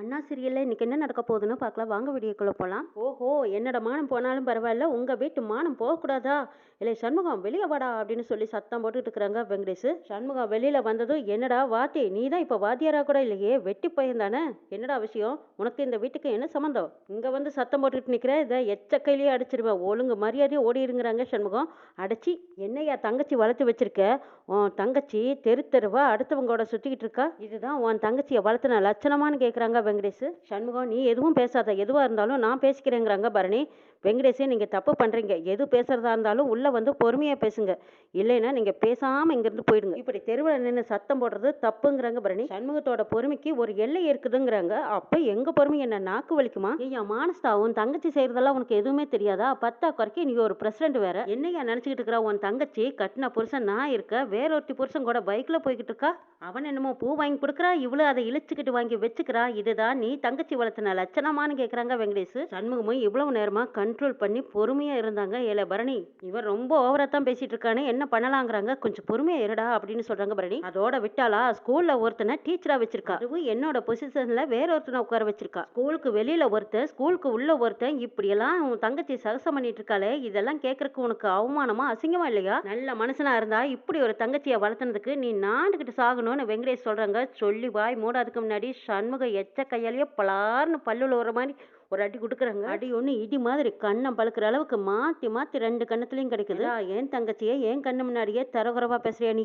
அண்ணா சீரியலில் இன்னைக்கு என்ன நடக்க போகுதுன்னு பார்க்கலாம். வாங்க வீடியோக்குள்ளே போகலாம் ஓஹோ என்னோட மானம் போனாலும் பரவாயில்ல. உங்கள் வீட்டு மானம் போகக்கூடாதா? இல்லை சண்முகம் வெளியே வாடா அப்படின்னு சொல்லி சத்தம் போட்டுட்டு இருக்கிறாங்க வெங்கடேஷ். சண்முகம் வெளியில் வந்ததும் என்னடா வாத்தி நீ தான் இப்போ வாத்தியாரா கூட இல்லையே? வெட்டி போயிருந்தானே என்னடா விஷயம்? உனக்கு இந்த வீட்டுக்கு என்ன சம்மந்தம் இங்கே வந்து சத்தம் போட்டுட்டு நிற்கிற இதை எச்ச கையிலேயே அடிச்சிருவேன் ஒழுங்கு மரியாதையை ஓடி இருங்கிறாங்க சண்முகம். அடைச்சி என்னையா தங்கச்சி வளர்த்து வச்சிருக்க? உன் தங்கச்சி தெரு தெருவா அடுத்தவங்களோட சுற்றிக்கிட்டு இருக்கா? இதுதான் உன் தங்கச்சியை வளர்த்துன லட்சணமான்னு கேட்குறாங்க வெங்கடேஷ் சண்முகம் நீ எதுவும் பேசாத. எதுவாக இருந்தாலும் நான் பேசிக்கிறேங்கிறாங்க பரணி. வெங்கடேஷே நீங்கள் தப்பு பண்ணுறீங்க எது பேசுகிறதா இருந்தாலும் உள்ளே வந்து பொறுமையாக பேசுங்க. இல்லைன்னா நீங்கள் பேசாமல் இங்கேருந்து போயிடுங்க. இப்படி தெருவில் நின்று சத்தம் போடுறது தப்புங்கிறாங்க பரணி. சண்முகத்தோட பொறுமைக்கு ஒரு எல்லை இருக்குதுங்கிறாங்க. அப்போ எங்கள் பொறுமை? என்ன நாக்கு வலிக்குமா? ஐயா மானஸ்தா உன் தங்கச்சி செய்கிறதெல்லாம் உனக்கு எதுவுமே தெரியாதா? பத்தா குறைக்க நீ ஒரு பிரசிடென்ட் வேற. என்னையா நினச்சிக்கிட்டு இருக்கிற? உன் தங்கச்சி கட்டின புருஷன் நான் இருக்க. வேறொருத்தி புருஷன் கூட பைக்கில் போய்கிட்டு இருக்கா? அவன் என்னமோ பூ வாங்கி கொடுக்குறா? இவ்வளோ அதை இழுச்சுக்கிட்டு வாங்கி வச்சுக்கிறா? இதுதான் நீ தங்கச்சி வளர்த்தின லட்சணமான்னு கேட்குறாங்க வெங்கடேஷ். சண்முகமும் இவ்வளவு கண் கண்ட்ரோல் பண்ணி பொறுமையா இருந்தாங்க. ஏல பரணி இவர் ரொம்ப ஓவரா தான் பேசிட்டு இருக்கானு என்ன பண்ணலாங்கிறாங்க? கொஞ்சம் பொறுமையா இருடா அப்படின்னு சொல்றாங்க பரணி. அதோட விட்டாளா? ஸ்கூல்ல ஒருத்தனை டீச்சரா வச்சிருக்கா. அதுவும் என்னோட பொசிஷன்ல வேற ஒருத்தனை உட்கார வச்சிருக்கா. ஸ்கூலுக்கு வெளியில ஒருத்தன் ஸ்கூலுக்கு உள்ள ஒருத்தன் இப்படியெல்லாம் உன் தங்கச்சி சகசம் பண்ணிட்டு இருக்காளே இதெல்லாம் கேட்கறதுக்கு உனக்கு அவமானமா அசிங்கமா இல்லையா? நல்ல மனுஷனா இருந்தா இப்படி ஒரு தங்கச்சியை வளர்த்துனதுக்கு நீ நாண்டுகிட்டு சாகணும்னு வெங்கடேஷ் சொல்றாங்க. சொல்லி வாய் மூடாதுக்கு முன்னாடி சண்முக எச்ச கையாலேயே பலார்னு பல்லுல வர மாதிரி ஒரு அடி கொடுக்குறாங்க. அடி ஒன்று இடி மாதிரி கண்ணம் பழுக்கிற அளவுக்கு மாற்றி மாற்றி ரெண்டு கண்ணத்துலையும் கிடைக்குது. என் தங்கச்சியே என் கண்ணு முன்னாடியே தரகுறவா பேசுறியா நீ?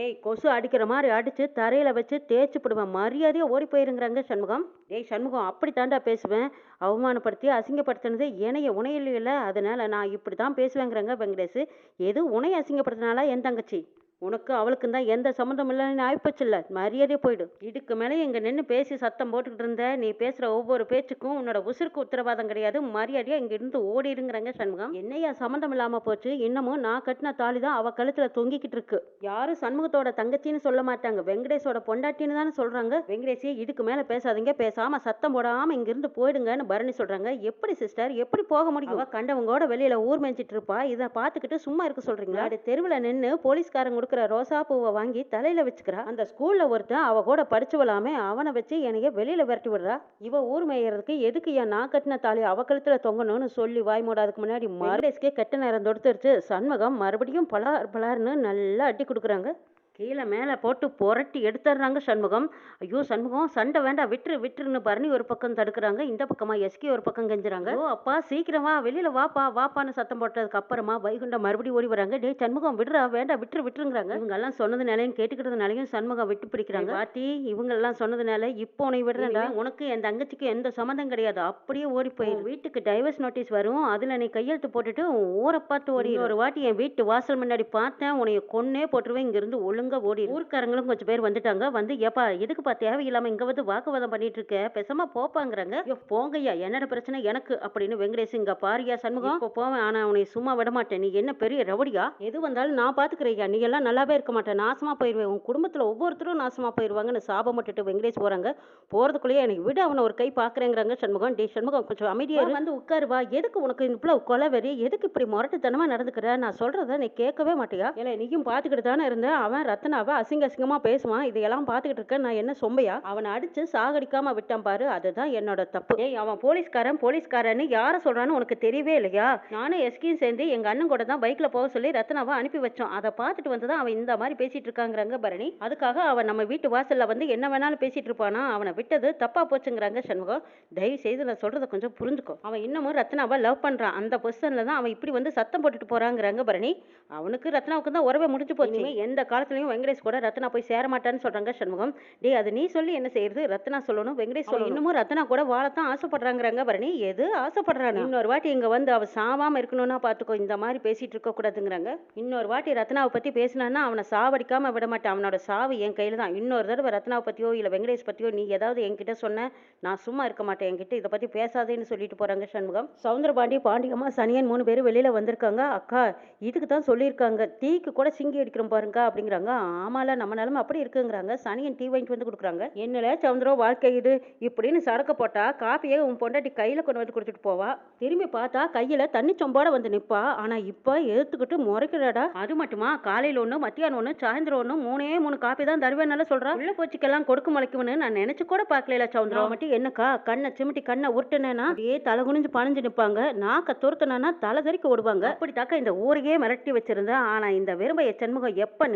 ஏய் கொசு அடிக்கிற மாதிரி அடிச்சு தரையில வச்சு தேய்ச்சி போடுவேன். மரியாதையா ஓடி போயிருங்கிறாங்க சண்முகம். ஏய் சண்முகம் அப்படி தாண்டா பேசுவேன். அவமானப்படுத்தி அசிங்கப்படுத்தினது இணைய உணையில அதனால நான் இப்படி தான் பேசுவேங்கிறாங்க வெங்கடேஷ். எது உனைய அசிங்கப்படுத்தினாலா என் தங்கச்சி? உனக்கு அவளுக்கும் தான் எந்த சம்மந்தம் இல்லைன்னு ஆயிப்போச்சுல்ல. மரியாதையே போயிடு. இதுக்கு மேலே இங்கே நின்று பேசி சத்தம் போட்டுக்கிட்டு இருந்த நீ பேசுகிற ஒவ்வொரு பேச்சுக்கும் உன்னோட உசுருக்கு உத்தரவாதம் கிடையாது. மரியாதையா இங்கிருந்து ஓடிடுங்கிறாங்க சண்முகம். என்னையா சம்மந்தம் இல்லாமல் போச்சு? இன்னமும் நான் கட்டின தாலி தான் அவள் கழுத்தில் தொங்கிக்கிட்டு இருக்கு. யாரும் சண்முகத்தோட தங்கச்சின்னு சொல்ல மாட்டாங்க. வெங்கடேஷோட பொண்டாட்டின்னு தானே சொல்கிறாங்க வெங்கடேஷே இதுக்கு மேலே பேசாதீங்க. பேசாமல் சத்தம் போடாமல் இங்கிருந்து போயிடுங்கன்னு பரணி சொல்கிறாங்க எப்படி சிஸ்டர்? எப்படி போக முடியும்? அவ கண்டவங்களோட வெளியில் ஊர் மேய்ச்சிட்டு இருப்பா. இதை பார்த்துக்கிட்டு சும்மா இருக்க சொல்கிறீங்களா அது தெருவில் நின்று போலீஸ்காரங்க கொடுக்குற ரோசா பூவை வாங்கி தலையில வச்சுக்கிறா. அந்த ஸ்கூல்ல ஒருத்தன் அவ கூட படிச்சுவலாமே அவனை வச்சு என்னைய வெளியில விரட்டி விடுறா. இவ ஊர் மேயறதுக்கு எதுக்கு என் நான் கட்டின தாலி அவ கழுத்துல தொங்கணும்னு சொல்லி வாய் மூடாதுக்கு முன்னாடி மறுடேஸ்க்கே கெட்ட நேரம் தொடுத்துருச்சு. சண்முகம் மறுபடியும் பலார் பலார்னு நல்லா அடி கொடுக்குறாங்க. கீழே மேலே போட்டு புரட்டி எடுத்துடுறாங்க சண்முகம். ஐயோ சண்முகம் சண்டை வேண்டாம் விட்டுரு விட்டுருன்னு பரணி ஒரு பக்கம் தடுக்கிறாங்க. இந்த பக்கமா எஸ்கே ஒரு பக்கம் கெஞ்சுறாங்க. ஓ அப்பா சீக்கிரம் வா வெளியில வாப்பா வாப்பான்னு சத்தம் போட்டதுக்கு அப்புறமா வைகுண்டம் மறுபடியும் ஓடி வராங்க. டேய் சண்முகம் விடுறா வேண்டாம் விட்டுரு விட்டுருங்கிறாங்க. இவங்க எல்லாம் சொன்னதுனாலையும் கேட்டுக்கிறதுனாலையும் சண்முகம் விட்டு பிடிக்கிறாங்க. பாட்டி இவங்க எல்லாம் சொன்னதுனால இப்போ உன்னை விடுறேன்டா. உனக்கு என் தங்கச்சிக்கு எந்த சம்மந்தம் கிடையாது. அப்படியே ஓடி போய் வீட்டுக்கு டைவர்ஸ் நோட்டீஸ் வரும். அதுல நீ கையெழுத்து போட்டுட்டு ஊரை பார்த்து ஓடி ஒரு வாட்டி என் வீட்டு வாசல் முன்னாடி பார்த்தேன். உன்னைய கொன்னே போட்டுருவேன். இங்க இருந்து ஒழுங்கா ஓடி. ஊர்க்காரங்களும் கொஞ்சம் பேர் வந்துட்டாங்க. வந்து ஏப்பா எதுக்குப்பா தேவையில்லாம இங்க வந்து வாக்குவாதம் பண்ணிட்டு இருக்க பேசாம போப்பாங்கிறாங்க. போங்கய்யா என்னோட பிரச்சனை எனக்கு அப்படின்னு வெங்கடேஷ் இங்க பாரியா சண்முகம். இப்போ போவேன் ஆனா உன்னை சும்மா விட மாட்டேன். நீ என்ன பெரிய ரவுடியா? எது வந்தாலும் நான் பாத்துக்கிறேயா நீ எல்லாம் நல்லாவே இருக்க மாட்டேன் நாசமா போயிருவேன். உன் குடும்பத்துல ஒவ்வொருத்தரும் நாசமா போயிருவாங்கன்னு சாபம் விட்டுட்டு வெங்கடேஷ் போறாங்க. போறதுக்குள்ளேயே எனக்கு விட அவனை ஒரு கை பாக்குறேங்கிறாங்க சண்முகம். டே சண்முகம் கொஞ்சம் அமைதியா. வந்து உட்காருவா எதுக்கு உனக்கு இவ்வளவு கொலை வெறி? எதுக்கு இப்படி முரட்டுத்தனமா நடந்துக்கிற? நான் சொல்றத நீ கேட்கவே மாட்டியா? இல்ல நீயும் பாத்துக்கிட்டு தானே இருந்த? அவன் ரத்னாவை அசிங்க அசிங்கமாக பேசுவான். இதையெல்லாம் பார்த்துக்கிட்டு இருக்க நான் என்ன சொம்பையா? அவனை அடிச்சு சாகடிக்காம விட்டான் பாரு. அதுதான் என்னோட தப்பு. ஏய் அவன் போலீஸ்காரன் போலீஸ்காரன்னு யாரை சொல்றான்னு உனக்கு தெரியவே இல்லையா? நானும் எஸ்கியும் சேர்ந்து எங்க அண்ணன் கூட தான் பைக்ல போக சொல்லி ரத்னாவை அனுப்பி வச்சோம். அதை பார்த்துட்டு வந்து தான் அவன் இந்த மாதிரி பேசிட்டு இருக்காங்கிறாங்க பரணி. அதுக்காக அவன் நம்ம வீட்டு வாசல்ல வந்து என்ன வேணாலும் பேசிட்டு இருப்பானா? அவனை விட்டது தப்பா போச்சுங்கிறாங்க சண்முகம் தயவு செய்து நான் சொல்றத கொஞ்சம் புரிஞ்சுக்கோ. அவன் இன்னமும் ரத்னாவை லவ் பண்றான். அந்த பொசிஷன்ல தான் அவன் இப்படி வந்து சத்தம் போட்டுட்டு போறாங்கிறாங்க பரணி. அவனுக்கு ரத்னாவுக்கு தான் உறவே முடிஞ்சு போச்சு. எந்த காலத்துல காலத்துலயும் வெங்கடேஷ் கூட ரத்னா போய் சேர மாட்டான்னு சொல்றாங்க சண்முகம். டேய் அது நீ சொல்லி என்ன செய்யறது? ரத்னா சொல்லணும் வெங்கடேஷ் சொல்லணும். இன்னமும் ரத்னா கூட வாழத்தான் ஆசைப்படுறாங்கிறாங்க பரணி. எது ஆசைப்படுறானு இன்னொரு வாட்டி இங்க வந்து அவ சாவாம இருக்கணும்னா பாத்துக்கோ இந்த மாதிரி பேசிட்டு இருக்க கூடாதுங்கிறாங்க. இன்னொரு வாட்டி ரத்னாவை பத்தி பேசினான்னா அவனை சாவடிக்காம விட மாட்டேன். அவனோட சாவு என் கையில தான். இன்னொரு தடவை ரத்னாவை பத்தியோ இல்ல வெங்கடேஷ் பத்தியோ நீ ஏதாவது என்கிட்ட சொன்ன நான் சும்மா இருக்க மாட்டேன். என்கிட்ட இதை பத்தி பேசாதேன்னு சொல்லிட்டு போறாங்க சண்முகம். சவுந்தரபாண்டி பாண்டியம்மா சனியன் மூணு பேரும் வெளியில வந்திருக்காங்க. அக்கா இதுக்கு தான் சொல்லியிருக்காங்க. தீக்கு கூட சிங்கி அடிக்கிறோம் பாருங்க அப்படிங்கிறாங்க. சொல்றாங்க ஆமால நம்ம நிலைமை அப்படி இருக்குங்கிறாங்க. சனியன் டீ வாங்கிட்டு வந்து கொடுக்குறாங்க. என்னல சவுந்தரம் வாழ்க்கை இது. இப்படின்னு சரக்க போட்டா காப்பியை உன் பொண்டாட்டி கையில கொண்டு வந்து கொடுத்துட்டு போவா. திரும்பி பார்த்தா கையில தண்ணி சொம்போட வந்து நிப்பா. ஆனா இப்ப எடுத்துக்கிட்டு முறைக்கிறடா. அது மட்டுமா? காலையில ஒண்ணு மத்தியானம் ஒண்ணு சாயந்தரம் ஒண்ணு மூணே மூணு காப்பி தான் தருவேனால சொல்றா. உள்ள போச்சுக்கெல்லாம் கொடுக்க முளைக்கும்னு நான் நினைச்சு கூட பார்க்கல சவுந்தரம் மட்டும் என்னக்கா கண்ணை சிமிட்டி கண்ணை உருட்டுனேனா அப்படியே தலை குனிஞ்சு பணிஞ்சு நிப்பாங்க. நாக்க துரத்துனா தலை தெறிக்க விடுவாங்க அப்படி தாக்க இந்த ஊரையே மிரட்டி வச்சிருந்தேன் ஆனா இந்த வெறுமைய சண்முகம் எப்ப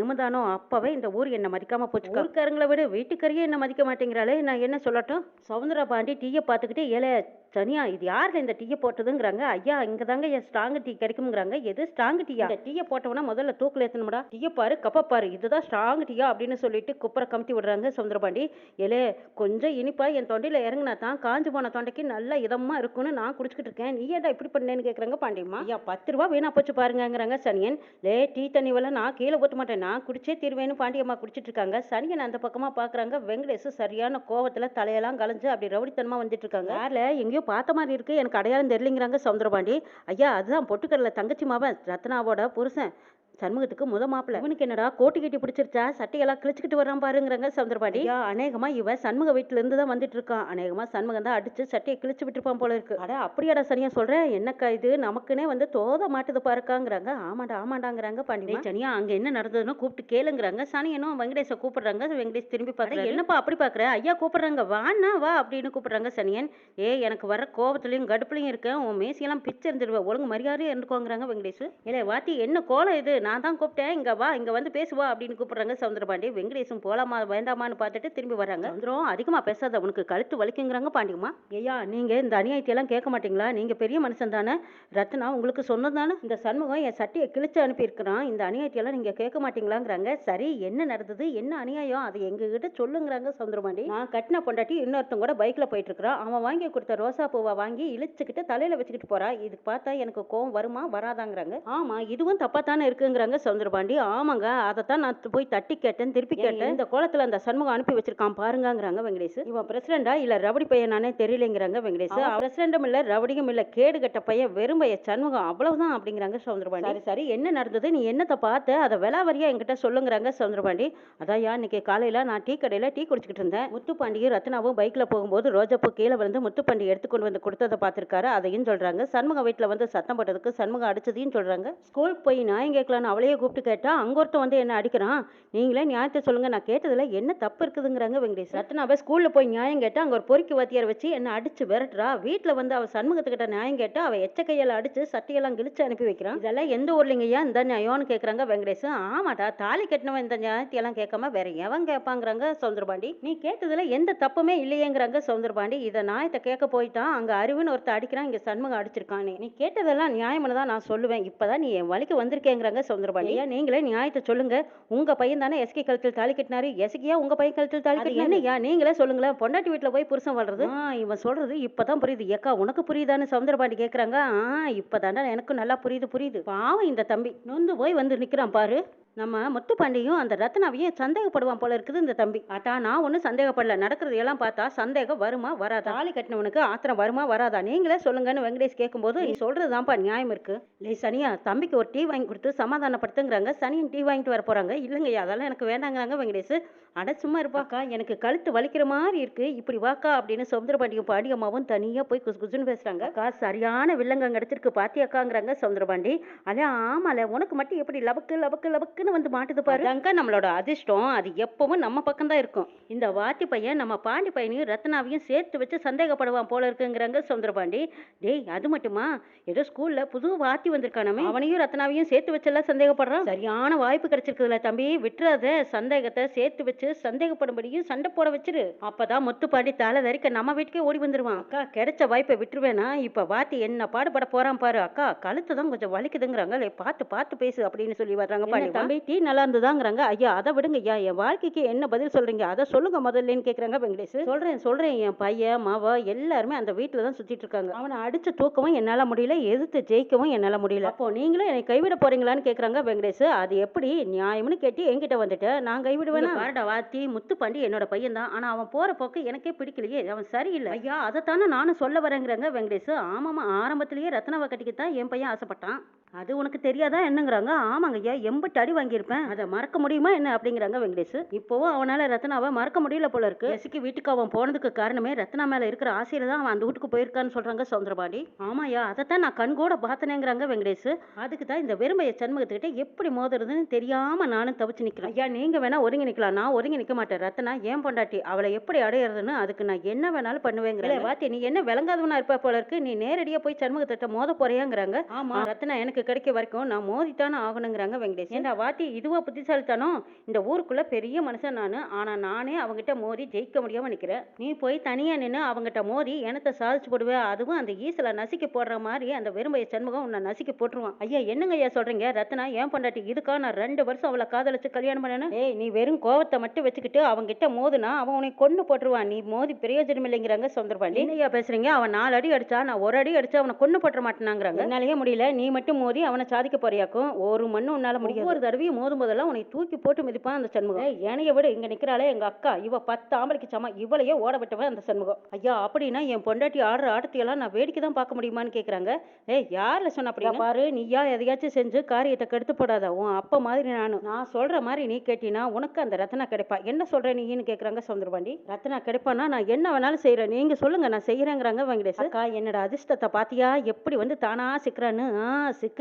நிமிந்தானோ அப்பவே இந்த ஊர் என்ன மதிக்காம போச்சு ஊருக்காரங்களை விட வீட்டுக்காரியே என்ன மதிக்க மாட்டேங்கிறாளே நான் என்ன சொல்லட்டும்? சவுந்தர பாண்டி டீயை பார்த்துக்கிட்டு ஏலே தனியா இது யாருல இந்த டீயை போட்டதுங்கிறாங்க? ஐயா இங்க தாங்க என் ஸ்ட்ராங் டீ கிடைக்கும்ங்கிறாங்க. எது ஸ்ட்ராங் டீயா? இந்த டீயை போட்டவனா முதல்ல தூக்கில் ஏத்தணும்டா. டீயை பாரு கப்ப பாரு இதுதான் ஸ்ட்ராங் டீயா? அப்படின்னு சொல்லிட்டு குப்பரை கமுத்தி விடுறாங்க சவுந்தரபாண்டி ஏலே கொஞ்சம் இனிப்பா என் தொண்டையில இறங்குனா தான் காஞ்சு போன தொண்டைக்கு நல்லா இதமா இருக்கும்னு நான் குடிச்சுக்கிட்டு இருக்கேன். நீ ஏன்டா இப்படி பண்ணேன்னு கேக்குறாங்க பாண்டியம்மா. ஐயா பத்து ரூபா வீணா போச்சு பாருங்கங்கிறாங்க சனியன். லே டீ தண்ணி வேலை நான் கீழே ஊற்ற மாட்டேன். நான் குடிச்சே தீர்வேன்னு பாண்டியம்மா குடிச்சிட்டு இருக்காங்க சனியன் அந்த பக்கமா பாக்குறாங்க. வெங்கடேஷ் சரியான கோவத்துல தலையெல்லாம் கலைஞ்சு அப்படி ரவுடித்தனமா வந்துட்டு இருக்காங்க யார்ல? எங்கேயோ பார்த்த மாதிரி இருக்கு. எனக்கு அடையாளம் தெரியலங்கிறாங்க சவுந்தரபாண்டி. ஐயா அதுதான் பொட்டுக்கடல தங்கச்சி மாவன் ரத்னாவோட புருஷன். சண்முகத்துக்கு முத மாப்பிள இவனுக்கு என்னடா கோட்டி கட்டி பிடிச்சிருச்சா? சட்டையெல்லாம் கிழிச்சுக்கிட்டு வரான் பாருங்கிறாங்க சவுந்தரபாண்டி. ஐயா அநேகமா இவன் சண்முக வீட்டுல இருந்து தான் வந்துட்டு இருக்கான் அநேகமா சண்முகம் தான் அடிச்சு சட்டையை கிழிச்சு விட்டுருப்பான் போல இருக்கு. அட அப்படியாடா சனியா சொல்றேன் என்னக்கா இது? நமக்குனே வந்து தோத மாட்டுது பாருக்காங்கிறாங்க. ஆமாண்டா ஆமாண்டாங்கிறாங்க பாண்டி சனியா அங்க என்ன நடந்ததுன்னு கூப்பிட்டு கேளுங்கிறாங்க. சனியனும் வெங்கடேஷ கூப்பிடுறாங்க. வெங்கடேஷ் திரும்பி பார்க்கறாரு என்னப்பா அப்படி பாக்குற? ஐயா கூப்பிடுறாங்க. வாண்ணா வா அப்படின்னு கூப்பிடுறாங்க சனியன். ஏ எனக்கு வர கோவத்துலயும் கடுப்புலயும் இருக்கேன் உன் மேசியெல்லாம் பிச்சு இருந்துருவேன் ஒழுங்கு மரியாதையா இருந்துக்கோங்கிறாங்க வெங்கடேஷ். இல்ல வாத்தி என்ன கோலம் இது? நான் தான் கூப்பிட்டேன். இங்க வா இங்க வந்து பேசுவா அப்படின்னு கூப்பிடுறாங்க சவுந்தரபாண்டி வெங்கடேஷும் போலாமா வேண்டாமான்னு பார்த்துட்டு திரும்பி வர்றாங்க சவுந்தரம் அதிகமா பேசாத உனக்கு கழுத்து வலிக்குங்கிறாங்க பாண்டியம்மா. ஐயா நீங்க இந்த அநியாயத்தை எல்லாம் கேட்க மாட்டீங்களா? நீங்க பெரிய மனுஷன் தானே. ரத்னா உங்களுக்கு சொன்னது தானே இந்த சண்முகம் என் சட்டையை கிழிச்சு அனுப்பியிருக்கிறான். இந்த அநியாயத்தை எல்லாம் நீங்க கேட்க மாட்டீங்களாங்கிறாங்க. சரி என்ன நடந்தது? என்ன அநியாயம்? அது எங்ககிட்ட சொல்லுங்கிறாங்க சவுந்தரபாண்டி நான் கட்டின பொண்டாட்டி இன்னொருத்தன் கூட பைக்ல போயிட்டு இருக்கிறான் அவன் வாங்கி கொடுத்த ரோசா பூவை வாங்கி இழுச்சுக்கிட்டு தலையில வச்சுக்கிட்டு போறா. இதுக்கு பார்த்தா எனக்கு கோவம் வருமா? வராதாங்கிறாங்க. ஆமா இதுவும் தப்பா தானே இருக்குங்கிறாங்க சவுந்தரபாண்டி ஆமாங்க அதைத்தான் நான் போய் தட்டி கேட்டேன் திருப்பி கேட்டேன். இந்த கோலத்துல அந்த சண்முகம் அனுப்பி வச்சிருக்கான் பாருங்கங்கிறாங்க வெங்கடேஷ். இவன் பிரசிடண்டா இல்ல ரவடி பையனானே தெரியலங்கிறாங்க வெங்கடேஷ். பிரசிடண்டும் இல்ல ரவடியும் இல்ல கேடு கட்ட பையன் வெறும் பையன் சண்முகம் அவ்வளவுதான் அப்படிங்கிறாங்க சவுந்தரபாண்டி சரி சரி. என்ன நடந்தது? நீ என்னத்தை பார்த்த அதை விலாவரியா என்கிட்ட சொல்லுங்கிறாங்க சவுந்தரபாண்டி அதான்யா இன்னைக்கு காலையில நான் டீ கடையில டீ குடிச்சிக்கிட்டு இருந்தேன். முத்துப்பாண்டியும் ரத்னாவும் பைக்ல போகும்போது ரோஜாப்பூ கீழே வந்து முத்துப்பாண்டி எடுத்து கொண்டு வந்து கொடுத்ததை பார்த்திருக்காரு. அதையும் சொல்றாங்க. சண்முகம் வீட்டுல வந்து சத்தம் போட்டதுக்கு சண்முகம் அடிச்சதையும் சொல்றாங்க. ஸ்கூலுக்கு போய் நியாயம் கேட்கலான்னு அவளையே கூப்பிட்டு கேட்டா அங்க ஒருத்தன் வந்து என்ன அடிக்கிறான். நீங்களே நியாயத்தை சொல்லுங்க நான் கேட்டதுல என்ன தப்பு இருக்குதுங்கிறாங்க வெங்கடேஷ். ரத்னாவை ஸ்கூல்ல போய் நியாயம் கேட்டா அங்க ஒரு பொறுக்கி வாத்தியார் வச்சு என்ன அடிச்சு விரட்டுறா. வீட்டுல வந்து அவ சண்முகத்துக்கிட்ட நியாயம் கேட்டா அவ எச்ச கையால அடிச்சு சட்டையெல்லாம் கிழிச்சு அனுப்பி வைக்கிறான். இதெல்லாம் எந்த ஊர்லங்கய்யா இந்த நியாயம்னு கேக்குறாங்க வெங்கடேஷ். ஆமாடா தாலி கட்டினவன் இந்த நியாயத்தையெல்லாம் கேட்காம வேற எவன் கேட்பாங்கிறாங்க சவுந்தரபாண்டி நீ கேட்டதுல எந்த தப்புமே இல்லையேங்கிறாங்க சவுந்தரபாண்டி இதை நியாயத்தை கேட்க போயிட்டான். அங்க அறிவுன்னு ஒருத்தர் அடிக்கிறான் இங்க சண்முகம் அடிச்சிருக்கானே. நீ கேட்டதெல்லாம் நியாயம்னு தான் நான் சொல்லுவேன். இப்பதான் நீ என் வழிக்கு வந்திருக்கேங்கிறாங்க சவுந்தரபாண்டி ஐயா நீங்களே நியாயத்தை சொல்லுங்க. உங்க பையன் தானே எஸ்கே கழுத்தில் தாலி கட்டினாரு? எஸ்கியா உங்க பையன் கழுத்தில் தாலி கட்டினாரு? என்னய்யா நீங்களே சொல்லுங்களேன். பொண்டாட்டி வீட்டுல போய் புருஷன் வளருது ஆ இவன் சொல்றது இப்பதான் புரியுது. ஏக்கா உனக்கு புரியுதான்னு சவுந்தரபாண்டி கேக்குறாங்க. ஆ இப்பதான்டா எனக்கும் நல்லா புரியுது புரியுது. பாவம் இந்த தம்பி. நொந்து போய் வந்து நிக்கிறான் பாரு. நம்ம முத்துப்பாண்டியும் அந்த ரத்னாவையும் சந்தேகப்படுவான் போல இருக்குது இந்த தம்பி. அதான் நான் ஒன்றும் சந்தேகப்படல. நடக்கிறது எல்லாம் பார்த்தா சந்தேகம் வருமா வராதா? தாலி கட்டினவனுக்கு ஆத்திரம் வருமா வராதா? நீங்களே சொல்லுங்கன்னு வெங்கடேஷ் கேட்கும்போது நீ சொல்றதுதான்ப்பா நியாயம் இருக்கு. இல்லை சனியா தம்பிக்கு ஒரு டீ வாங்கி கொடுத்து சமாதானப்படுத்துங்கிறாங்க. சனியன் டீ வாங்கிட்டு வர போறாங்க. இல்லைங்கய்யா அதெல்லாம் எனக்கு வேண்டாங்கிறாங்க வெங்கடேஷ். அட சும்மா இருப்பாக்கா. எனக்கு கழுத்து வலிக்கிற மாதிரி இருக்கு. இப்படி வாக்கா அப்படின்னு சுந்தரபாண்டியும் பாண்டியம்மாவும் தனியா போய் குசு குசுன்னு பேசுறாங்க. அக்கா சரியான வில்லங்கம் கிடைச்சிருக்கு. பாத்தியாக்காங்கிறாங்க சவுந்தரபாண்டி அதான் ஆமால உனக்கு மட்டும் எப்படி லபக்கு லபக்கு லபக்குன்னு வந்து மாட்டுது பாரு. அங்க நம்மளோட அதிர்ஷ்டம். அது எப்பவும் நம்ம பக்கம் தான் இருக்கும். இந்த வாத்தி பையன் நம்ம பாண்டி பையனையும் ரத்னாவையும் சேர்த்து வச்சு சந்தேகப்படுவான் போல இருக்குங்கிறாங்க சவுந்தரபாண்டி டேய் அது மட்டுமா? ஏதோ ஸ்கூல்ல புது வாத்தி வந்திருக்கானாமே. அவனையும் ரத்னாவையும் சேர்த்து வச்செல்லாம் சந்தேகப்படுறான். சரியான வாய்ப்பு கிடைச்சிருக்குதுல தம்பி. விட்டுறாத சந்தேகத்தை சேர்த்து வச்சு சந்தேகப்படும்படியும் சண்டை போட வச்சிரு. அப்பதான் முத்துப்பாண்டி தலை தறிக்க நம்ம வீட்டுக்கே ஓடி வந்துருவான். அக்கா கிடைச்ச வாய்ப்பை விட்டுருவேனா? இப்ப வாத்தி என்ன பாடுபட போறான் பாரு. அக்கா கழுத்து தான் கொஞ்சம் வலிக்குதுங்கிறாங்க. பார்த்து பார்த்து பேசு அப்படின்னு சொல்லி வர்றாங்க பாண்டி தம்பி டீ நல்லா இருந்ததாங்கிறாங்க. ஐயா அதை விடுங்க ஐயா. என் வாழ்க்கைக்கு என்ன பதில் சொல்றீங்க? அதை சொல்லுங்க முதல்லன்னு கேக்குறாங்க வெங்கடேஷ். சொல்றேன் சொல்றேன். என் பையன் மவ எல்லாருமே அந்த வீட்டுல தான் சுத்திட்டு இருக்காங்க. அவனை அடிச்சு தூக்கவும் என்னால முடியல எதிர்த்து ஜெயிக்கவும் என்னால முடியல. அப்போ நீங்களும் என்னை கைவிட போறீங்களான்னு கேக்குறாங்க வெங்கடேஷ். அது எப்படி நியாயம்னு கேட்டு என்கிட்ட வந்துட்டு. நான் கைவிடுவேனா? பாருடா வாத்தி. முத்துப்பாண்டி என்னோட பையன் தான். ஆனா அவன் போற போக்கு எனக்கே பிடிக்கலையே. அவன் சரியில்லை. ஐயா அதைத்தானே நானும் சொல்ல வரேங்கிறாங்க வெங்கடேஷ். ஆமாமா ஆரம்பத்திலேயே ரத்னாவை கட்டிக்கத்தான் என் பையன் ஆசைப்பட்டான். அது உனக்கு தெரியாதா என்னங்கிறாங்க. ஆமாங்க ஐயா எம்பிட்டு அடி வாங்கியிருப்பேன். அதை மறக்க முடியுமா என்ன அப்படிங்கிறாங்க வெங்கடேஷ். இப்போவும் அவனால ரத்னாவை மறக்க முடியல போல இருக்கு. எசுக்கு வீட்டுக்கு அவன் போனதுக்கு காரணமே ரத்னா மேல இருக்கிற ஆசையில தான் அவன் அந்த வீட்டுக்கு போயிருக்கான்னு சொல்றாங்க சவுந்தரபாண்டி ஆமாயா அதைத்தான் நான் கண் கூட பார்த்தனேங்கிறாங்க வெங்கடேஷ். அதுக்கு தான் இந்த வெறுமைய சண்முகத்துக்கிட்ட எப்படி மோதுறதுன்னு தெரியாம நானும் தவிச்சு நிக்கிறேன். ஐயா நீங்க வேணா ஒருங்கி நிக்கலாம் நான் ஒருங்கி நிக்க மாட்டேன். ரத்னா ஏன் பொண்டாட்டி? அவளை எப்படி அடையிறதுன்னு அதுக்கு நான் என்ன வேணாலும் பண்ணுவேங்கிற வாத்தி நீ என்ன விளங்காதவனா இருப்ப போல இருக்கு. நீ நேரடியா போய் சண்முகத்திட்ட மோத போறியாங்கிறாங்க. ஆமா. ரத்னா எனக்கு கிடைக்க வரைக்கும் நான் மோதித்தானே ஆகணுங்கிறாங்க வெங்கடேஷ். ஏண்டா வாத்தி இதுவா புத்திசாலித்தனம்? இந்த ஊருக்குள்ள பெரிய மனுஷன் நானு. ஆனா நானே அவங்கிட்ட மோதி ஜெயிக்க முடியாம நிக்கிறேன். நீ போய் தனியா நின்னு அவங்கிட்ட மோதி எனத்தை சாதிச்சு போடுவே. அதுவும் அந்த ஈசல நசுக்கி போடுற மாதிரி அந்த வெறுமைய சண்முகம் உன்னை நசுக்கி போட்டுருவான். ஐயா என்னங்க ஐயா சொல்றீங்க? ரத்னா ஏன் பொண்டாட்டி இதுக்கா நான் ரெண்டு வருஷம் அவளை காதலிச்சு கல்யாணம் பண்ணணும் ஏய் நீ வெறும் கோவத்தை மட்டும் வச்சுக்கிட்டு அவங்கிட்ட மோதுனா அவன் உன்னை கொண்டு போட்டுருவான். நீ மோதி பிரயோஜனம் இல்லைங்கிறாங்க சவுந்தரபாண்டி என்னையா பேசுறீங்க? அவன் நாலு அடி அடிச்சா நான் ஒரு அடி அடிச்சா அவனை கொண்டு போட்டுற மாட்டேனாங்கிறாங்க. என்னாலேயே முடியல. நீ மட்டும் மோதி அவனை சாதிக்க போறியாக்கும். ஒரு மண்ணு உன்னால முடியும் ஒரு தடவையும் மோதும் போதெல்லாம் உன்னை தூக்கி போட்டு மிதிப்பான் அந்த சண்முகம். ஏனைய விட. இங்க நிக்கிறாளே எங்க அக்கா. இவ பத்து ஆம்பளைக்கு சம இவளையே ஓட விட்டவன் அந்த சண்முகம். ஐயா அப்படின்னா என் பொண்டாட்டி ஆடுற ஆட்டத்தையெல்லாம் நான் வேடிக்கை தான் பார்க்க முடியுமான்னு கேக்குறாங்க. ஏய் யார்ல சொன்ன அப்படியா பாரு. நீயா எதையாச்சும் செஞ்சு காரியத்தை கெடுத்து போடாத. உன் அப்பா மாதிரி நானும் நான் சொல்ற மாதிரி நீ கேட்டினா உனக்கு அந்த ரத்னா கிடைப்பா. என்ன சொல்ற நீன்னு கேக்குறாங்க சவுந்தரபாண்டி. ரத்னா கிடைப்பானா நான் என்ன வேணாலும் செய்யறேன் நீங்க சொல்லுங்க. நான் செய்யறேங்கிறாங்க வெங்கடேஷ் அக்கா என்னோட அதிர்ஷ்டத்தை பாத்தியா? எப்படி வந்து தானா சிக்கிறான்னு? ஆ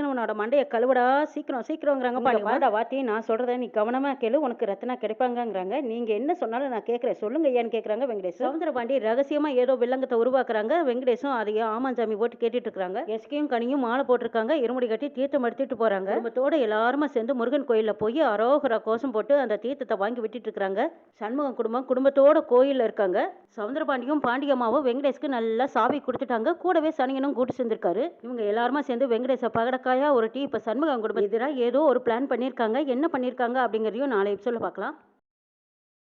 சிக்கனவனோட மண்டைய கழுவடா சீக்கிரம் சீக்கிரங்கிறாங்க பாடா வாத்தி நான் சொல்றத நீ கவனமா கேளு உனக்கு ரத்னா கிடைப்பாங்கங்கிறாங்க. நீங்க என்ன சொன்னாலும் நான் கேட்கறேன் சொல்லுங்க ஏன்னு கேக்குறாங்க வெங்கடேஷ். சவுந்தரபாண்டி ரகசியமா ஏதோ வில்லங்கத்தை உருவாக்குறாங்க. வெங்கடேஷும் அதையே ஆமாஞ்சாமி போட்டு கேட்டுட்டு இருக்காங்க எஸ்கையும் கனியும் மாலை போட்டிருக்காங்க. இருமுடி கட்டி தீர்த்தம் எடுத்துட்டு போறாங்க. குடும்பத்தோட எல்லாருமா சேர்ந்து முருகன் கோயில்ல போய் அரோகரா கோஷம் போட்டு அந்த தீர்த்தத்தை வாங்கி விட்டுட்டு இருக்காங்க சண்முகம் குடும்பம் குடும்பத்தோட கோயில்ல இருக்காங்க. சவுந்தரபாண்டியும் பாண்டியம்மாவும் வெங்கடேஷ்க்கு நல்லா சாவி கொடுத்துட்டாங்க. கூடவே சனியனும் கூட்டு சேர்ந்திருக்காரு. இவங்க எல்லாருமா சேர்ந்து வெங்கடேஷ பகடக்காயா ஒரு டீ இப்ப சண்முகம் குடும்பம் எதிராக ஏதோ ஒரு பிளான் பண்ணியிருக்காங்க என்ன பண்ணியிருக்காங்க அப்படிங்கிறதையும் நாளை சொல்ல பார்க்கலாம்.